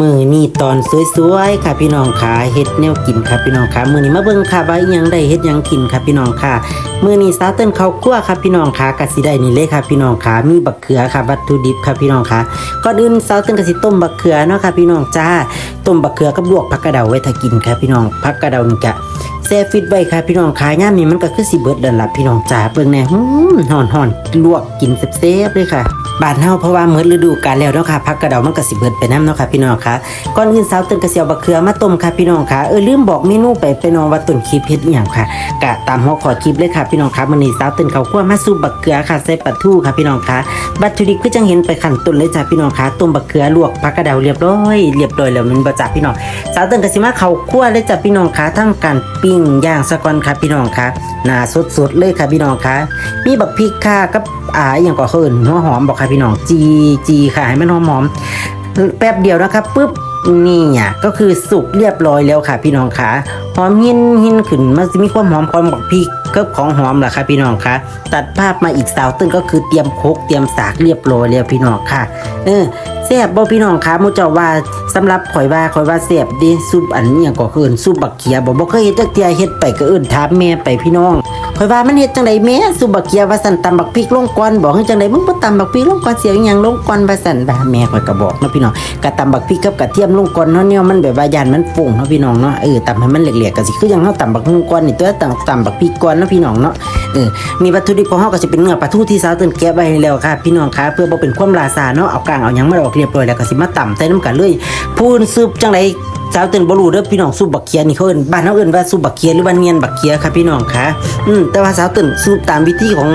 มือนี่ตอนสวยๆค่ะพี่น้องค่ะเฮ็ดแนวกินค่ะพี่น้องค่ะมือนี้มาเบิ่งค่ะว่าอิหยังได้เฮ็ดหยังกินค่ะพี่น้องค่ะมือนี้สาเติ้นข้าวคั่วค่ะพี่น้องค่ะกะสิได้นี่เลยค่ะพี่น้องค่ะมีบักเขือค่ะวัตถุดิบค่ะพี่น้องค่ะก่อนอื่นสาเติ้นก็สิต้มบักเขือเนาะค่ะพี่น้องจ้าต้มบักเขือกับลวกผักกระเดาไว้ถ้ากินค่ะพี่น้องผักกระเดานี่กะแซ่ฟิตไว้ค่ะพี่น้องค่ะย่ามนี้มันก็คือสิเบิดดินละพี่น้องจ้าเบิ่งแน่หืมห่อนๆลวกกินแซ่บๆเลยค่ะ บานเฮาเพราะว่าเมื่อฤดูกาลแล้วเนาะค่ะผักกระเดามันก็สิเบิดไปน้ำเนาะค่ะพี่น้องค่ะก่อนอื่นสาวติ้นก็สิเอาบักเขือมาต้มค่ะพี่น้องค่ะเออลืมบอกเมนูไปไปน้องว่าต้นคลิปเฮ็ดอีหยังค่ะกะตามหัวข้อคลิปเลยค่ะพี่น้องค่ะมื้อนี้สาวติ้นเขาคั่วมาสู่บักเขือค่ะใส่ปลาทูค่ะพี่น้องค่ะวัตถุดิบคือจังเห็นไปขั้นต้นเลยจ้ะพี่น้องค่ะต้มบักเขือลวกผักกระเดาเรียบร้อยเรียบร้อยแล้วมันบ่จ้ะพี่น้องสาวติ้นก็สิมาเขาครัวเลยจ้ะพี่น้องค่ะทั้งการปิ้งย่างซะก่อนค่ะพี่น้องค่ะหน้าสดๆเลยค่ะพี่น้องค่ะมีบักพริกค่ะกับอ่าอย่างก็เคินหัวหอมบอกค่ะพี่น้องจีจีค่ะให้มันหอมหอมแป๊บเดียวนะครับปุ๊บนี่อะก็คือสุกเรียบร้อยแล้วค่ะ พี่น้องค่ะหอมหินหินขึ้นมันจะมีความหอมความบักพริกกับของหอมแหละค่ะพี่น้องค่ะตัดภาพมาอีกสาวตึ้งก็คือเตรียมโคกเตรียมสากเรียบร้อยแล้วพี่น้องค่ะ เออแซ่บบ่พี่น้องคะมูเจ้าว่าสำหรับข่อยว่าข่อยว่าแซ่บดิซุปอันนี้ก็คือซุปบักเขียบ่บ่เคยเฮ็ดจักเทียเฮ็ดไปก็เอิ้นถามแม่ไปพี่น้อง ข่อยว่ามันเฮ็ดจังไดแม่ซุบักเขียว่าสั่นตำบักพริกลงก่อนบอกให้จังไดมึงบ่ตำบักพริกลงก่อนเสียงหยังลงก่อนว่าสั่นว่าแม่ข่อยก็บอกเนาะพี่น้องก็ตำบักพริกกับกระเทียมลงก่อนเนาะเนี่ยมันแบบว่าย่านมันฟุ้งเนาะพี่น้องเนาะเออตำให้มันเหลกๆก็สิคือยังเฮาตำบักฮุ่งก่อนนี่ตัวตำตำบักพริกก่อนเนาะพี่น้องเนาะเออมีวัตถุดิบของเฮาก็สิเป็นเนื้อปลาทูที่สาวติ้นแกะไว้แล้วค่ะ พี่น้องค่ะเพื่อบ่เป็นความลาซาเนาะเอากลางเอาหยังมาออกเรียบร้อยแล้วก็สิมาตำใส่น้ำกันเลยพูนซุปจังได สาวเติ้นบรูเด้อพี่น้องซุปบักเคียนี่เขาเอิ้นบ้านเฮาเอิ้นว่าซุปบักเคียหรือว่าเนียนบักเคียค่ะพี่น้องคะอืมแต่ว่าสาวเติ้นซุปตามวิธีของ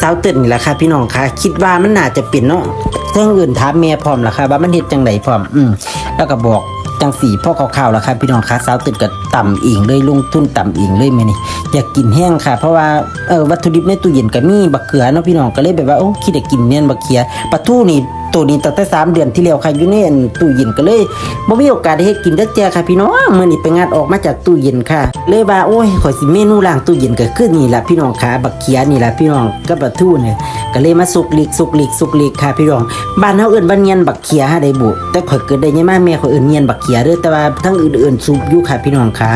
สาวเติ้นนี่แหละค่ะพี่น้องคะคิดว่ามันน่าจะเป็นเนาะเรื่องอื่นถามแม่พร้อมล่ะค่ะว่ามันเฮ็ดจังไดพร้อมอืมแล้วก็บอกจังสีพ่อข่าวๆแล้วครับพี่น้องคะสาวตึกกับต่ำอิงเลยลงทุนต่ำอิงเลยแม่นี่อยากกินแห้งค่ะ เพราะว่าเออวัตถุดิบในตู้เย็นก็มีบักเขือเนาะพี่น้องก็เลยแบบว่าโอ้คิดจะกินเนี่ยบักเขือปลาทูนี่ ตัวนี้ตั้งแต่สามเดือนที่แล้วค่ะอยู่ในอันตู้เย็นก็เลยบ่มีโอกาสได้เฮ็ดกินจักเจียค่ะพี่น้องมื้อนี้ไปงานออกมาจากตู้เย็นค่ะ เลยว่าโอ้ยข่อยสิเมนูล้างตู้เย็นก็คือนี่ล่ะพี่น้องค่ะบักเขือนี่ล่ะพี่น้องกับปลาทูเนี่ยก็เลยมาสุกลิกสุกลิกสุกลิกค่ะพี่น้องบ้านเฮาเอิ้นว่าเนียนบักเขียหาได้บุแต่ข่อยเกิดได้ยังมาแม่ข่อยเอิ้นเนียนบักเขียเด้อแต่ว่าทั้งอื่นๆซุปอยู่ค่ะพี่น้องค่ะ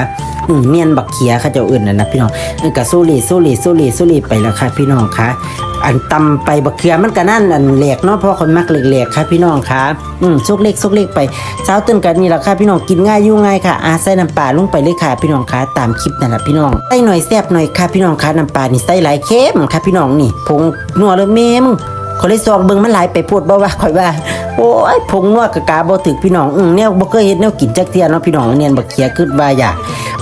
อืมเนียนบักเขียเขาเจ้าอิ้นนั่นนะพี่น้องก็โซเลโซเลโซเลโซเลไปแล้วค่ะพี่น้องค่ะ อันตำไปบักเขือมันก็นั่นอันแหลกเนาะเพราะคนมักแหลกๆค่ะพี่น้องค่ะอืมซกเล็กซกเล็กไปเช้าตื่นกันนี่แหละค่ะพี่น้องกินง่ายยู่ง่ายค่ะอาใส่น้ำปลาลงไปเลยค่ะพี่น้องค่ะตามคลิปนั่นแหละพี่น้องใส่หน่อยแซ่บหน่อยค่ะพี่น้องค่ะน้ำปลานี่ใส่หลายเข้มค่ะพี่น้องนี่ผงนัวเลยแม่มึงคนเลยซองเบิ่งมันหลายไปพูดบ่ว่าข่อยว่าโอ้ยผงนัวกะกาบ่ถึกพี่น้องอืมแนวบ่เคยเฮ็ดแนวกินจักเที่ยเนาะพี่น้องเนียนบักเขียคิดว่าอยาก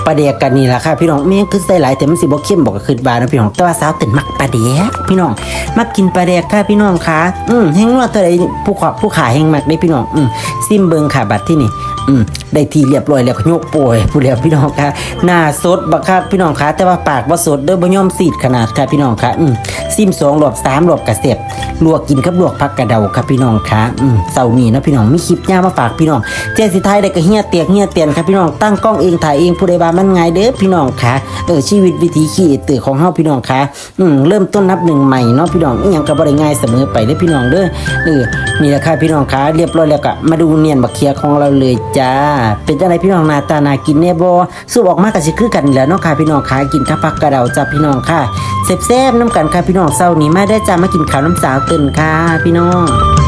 ปลาเดียกันนี่แหละค่ะพี่น้องแม่งคือใส่หลายแต่มันสิบ่เข้มบ่ก็คิดว่านะพี่น้องแต่ว่าสาวตื่นมักปลาเดียพี่น้องมักกินปลาเดียค่ะพี่น้องค่ะอืมแห้งนวเท่าใดผู้ขอผู้ขายแห้งมักได้พี่น้องอืมซิมเบิงค่ะบัดที่นี่อืมได้ทีเรียบร้อยแล้วก็ยกโปรยผู้เดียวพี่น้องค่ะหน้าสดบักคักพี่น้องค่ะแต่ว่าปากบ่สดเด้อบ่ยอมซีดขนาดค่ะพี่น้องค่ะอืมซิมสองรอบสามรอบกระเสบลวกกินกับลวกผักกระเดาครับพี่น้องค่ะอืมเสาร์นี้นะพี่น้องมีคลิปย่ามาฝากพี่น้องเจสิท้ายได้ก็เฮียเตียกเฮียเตียนครับพี่น้องตั้งกล้องเองถ่ายเองผู้ใดว่ามันไงเด้อพี่น้องคะเออชีวิตวิถีขี้ตื่ของเฮาพี่น้องคะอืมเริ่มต้นนับหนึ่งใหม่เนาะพี่น้องอยังก็บ่ได้ง่ายเสมอไปเด้อพี่น้องเด้อเออนี่แหละค่ะพี่น้องคะเรียบร้อยแล้วก็มาดูเนียนบักเคียของเราเลยจ้า เป็นจังไดพี่น้องหน้าตาน่ากินแน่บ่สู้ออกมาก็สิคือกันแหล้วเนาะค่ะพี่น้องคะกินกับผักกระเดาจ้าพี่น้องค่ะแซ่บๆน้ำกันค่ะพี่น้องเช้านี้มาได้จ้ามากินข้าวน้ำสาวตื่นค่ะพี่น้อง